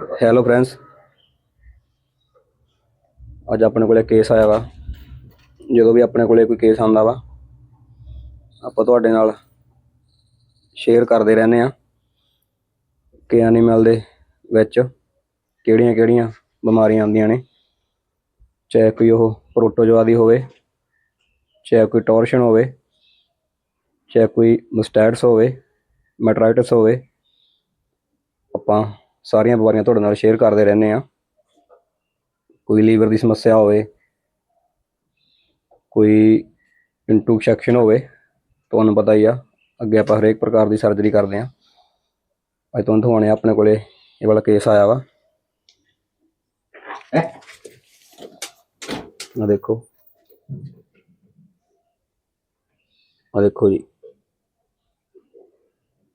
Hello friends ਅੱਜ ਆਪਣੇ ਕੋਲੇ ਕੇਸ ਆਇਆ ਵਾ। ਜਦੋਂ ਵੀ ਆਪਣੇ ਕੋਲੇ ਕੋਈ ਕੇਸ ਆਉਂਦਾ ਵਾ, ਆਪਾਂ ਤੁਹਾਡੇ ਨਾਲ ਸ਼ੇਅਰ ਕਰਦੇ ਰਹਿੰਦੇ ਆ ਕਿ ਐਨੀਮਲ ਦੇ ਵਿੱਚ ਕਿਹੜੀਆਂ ਕਿਹੜੀਆਂ ਬਿਮਾਰੀਆਂ ਆਉਂਦੀਆਂ ਨੇ। ਚਾਹੇ ਕੋਈ ਉਹ ਪ੍ਰੋਟੋਜੋਆ ਦੀ ਹੋਵੇ, ਚਾਹੇ ਕੋਈ ਟੋਰਸ਼ਨ ਹੋਵੇ, ਚਾਹੇ ਕੋਈ ਮਸਟੈਟਸ ਹੋਵੇ ਮੈਟਰਾਈਟਸ ਹੋਵੇ, ਆਪਾਂ ਸਾਰੀਆਂ ਬਿਮਾਰੀਆਂ ਤੁਹਾਡੇ ਨਾਲ ਸ਼ੇਅਰ ਕਰਦੇ ਰਹਿੰਦੇ ਆ ਕੋਈ ਲੀਵਰ ਦੀ ਸਮੱਸਿਆ ਹੋਵੇ, ਕੋਈ ਇੰਟੂਕਸ਼ਨ ਹੋਵੇ, ਤੁਹਾਨੂੰ ਪਤਾ ਹੀ ਆ, ਅੱਗੇ ਆਪਾਂ ਹਰੇਕ ਪ੍ਰਕਾਰ ਦੀ ਸਰਜਰੀ ਕਰਦੇ ਆ ਅੱਜ ਤੁਹਾਨੂੰ ਦਿਖਾਉਣੇ ਆ ਆਪਣੇ ਕੋਲੇ, ਇਹ ਵਾਲਾ ਕੇਸ ਆਇਆ ਵਾ। ਆ ਦੇਖੋ। ਆ ਦੇਖੋ ਜੀ।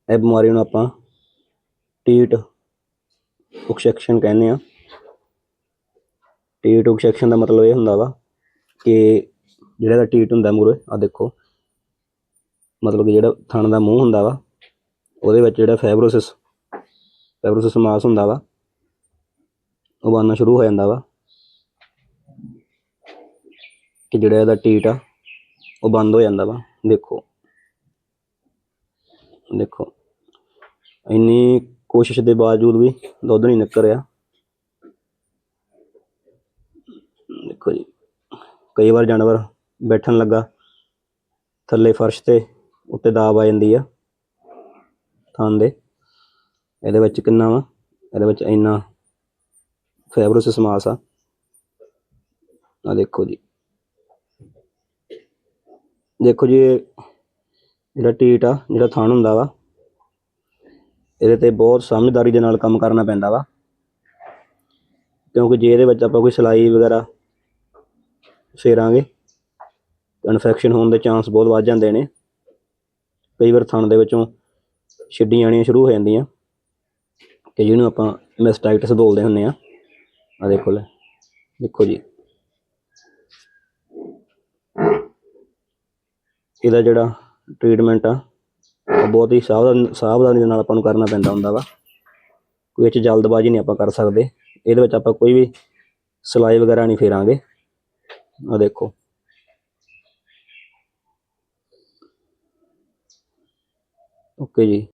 ਇਹ ਬਿਮਾਰੀ ਨੂੰ ਆਪਾਂ ਟੀਟ ਉਕਸ਼ੈਕਸ਼ਨ ਕਹਿੰਦੇ ਆ। ਟੀਟ ਉਕਸ਼ੈਕਸ਼ਨ ਦਾ ਮਤਲਬ ਇਹ ਹੁੰਦਾ ਵਾ ਕਿ ਜਿਹੜਾ ਦਾ ਟੀਟ ਹੁੰਦਾ ਮੂਰੇ ਆ ਦੇਖੋ। ਮਤਲਬ ਕਿ ਜਿਹੜਾ ਥਣ ਦਾ ਮੂੰਹ ਹੁੰਦਾ ਵਾ, ਉਹਦੇ ਵਿੱਚ ਜਿਹੜਾ ਫਾਈਬਰੋਸਿਸ ਫਾਈਬਰੋਸਿਸ ਮਾਸ ਹੁੰਦਾ ਵਾ, ਉਹ ਬਣਨਾ ਸ਼ੁਰੂ ਹੋ ਜਾਂਦਾ ਵਾ ਕਿ ਜਿਹੜਾ ਇਹਦਾ ਟੀਟ ਆ, ਉਹ ਬੰਦ ਹੋ ਜਾਂਦਾ ਵਾ। ਦੇਖੋ। ਦੇਖੋ। ਇੰਨੀ ਕੋਸ਼ਿਸ਼ ਦੇ ਬਾਵਜੂਦ ਵੀ ਦੁੱਧ ਨਹੀਂ ਨਿਕਲ ਰਿਹਾ। ਦੇਖੋ ਜੀ, ਕਈ ਵਾਰ ਜਾਨਵਰ ਬੈਠਣ ਲੱਗਾ, ਥੱਲੇ ਫਰਸ਼ ਤੇ ਉੱਤੇ ਦਾਬ ਆ ਜਾਂਦੀ ਆ ਥਾਂ ਦੇ। ਇਹਦੇ ਵਿੱਚ ਕਿੰਨਾ ਵਾ? ਇਹਦੇ ਵਿੱਚ ਇੰਨਾ ਫਾਈਬਰੋਸਿਸ ਸਮਾਸ ਆ। ਆ ਦੇਖੋ ਜੀ। ਦੇਖੋ ਜੀ ਜਿਹੜਾ ਟੀਟ ਆ, ਜਿਹੜਾ ਥਣ ਹੁੰਦਾ ਵਾ ਇਹਦੇ ਤੇ ਬਹੁਤ ਸਮਝਦਾਰੀ ਦੇ ਨਾਲ ਕੰਮ ਕਰਨਾ ਪੈਂਦਾ ਵਾ। ਕਿਉਂਕਿ ਜੇ ਇਹਦੇ ਵਿੱਚ ਆਪਾਂ ਕੋਈ ਸਲਾਈ ਵਗੈਰਾ ਫੇਰਾਂਗੇ ਇਨਫੈਕਸ਼ਨ ਹੋਣ ਦੇ ਚਾਂਸ ਬਹੁਤ ਵੱਧ ਜਾਂਦੇ ਨੇ। ਕਈ ਵਾਰ ਥਣ ਦੇ ਵਿੱਚੋਂ ਛਿੱਡੀਆਂ ਆਉਣੀਆਂ ਸ਼ੁਰੂ ਹੋ ਜਾਂਦੀਆਂ ਕਿ ਜਿਹਨੂੰ ਆਪਾਂ ਮੈਸਟਾਈਟਸ ਬੋਲਦੇ ਹੁੰਦੇ ਆ। ਆ ਦੇਖੋ ਲੈ, ਦੇਖੋ ਜੀ। ਇਹਦਾ ਜਿਹੜਾ ਟ੍ਰੀਟਮੈਂਟ ਆ ਬਹੁਤ ਹੀ ਸਾਵਧਾਨ, ਸਾਵਧਾਨੀ ਦੇ ਨਾਲ ਆਪਾਂ ਨੂੰ ਕਰਨਾ ਪੈਂਦਾ ਹੁੰਦਾ ਵਾ। ਕੋਈ ਇਹ 'ਚ ਜਲਦਬਾਜ਼ੀ ਨਹੀਂ ਆਪਾਂ ਕਰ ਸਕਦੇ। ਇਹਦੇ ਵਿੱਚ ਆਪਾਂ ਕੋਈ ਵੀ ਸਲਾਈ ਵਗੈਰਾ ਨਹੀਂ ਫੇਰਾਂਗੇ। ਆ ਦੇਖੋ। ਓਕੇ ਜੀ।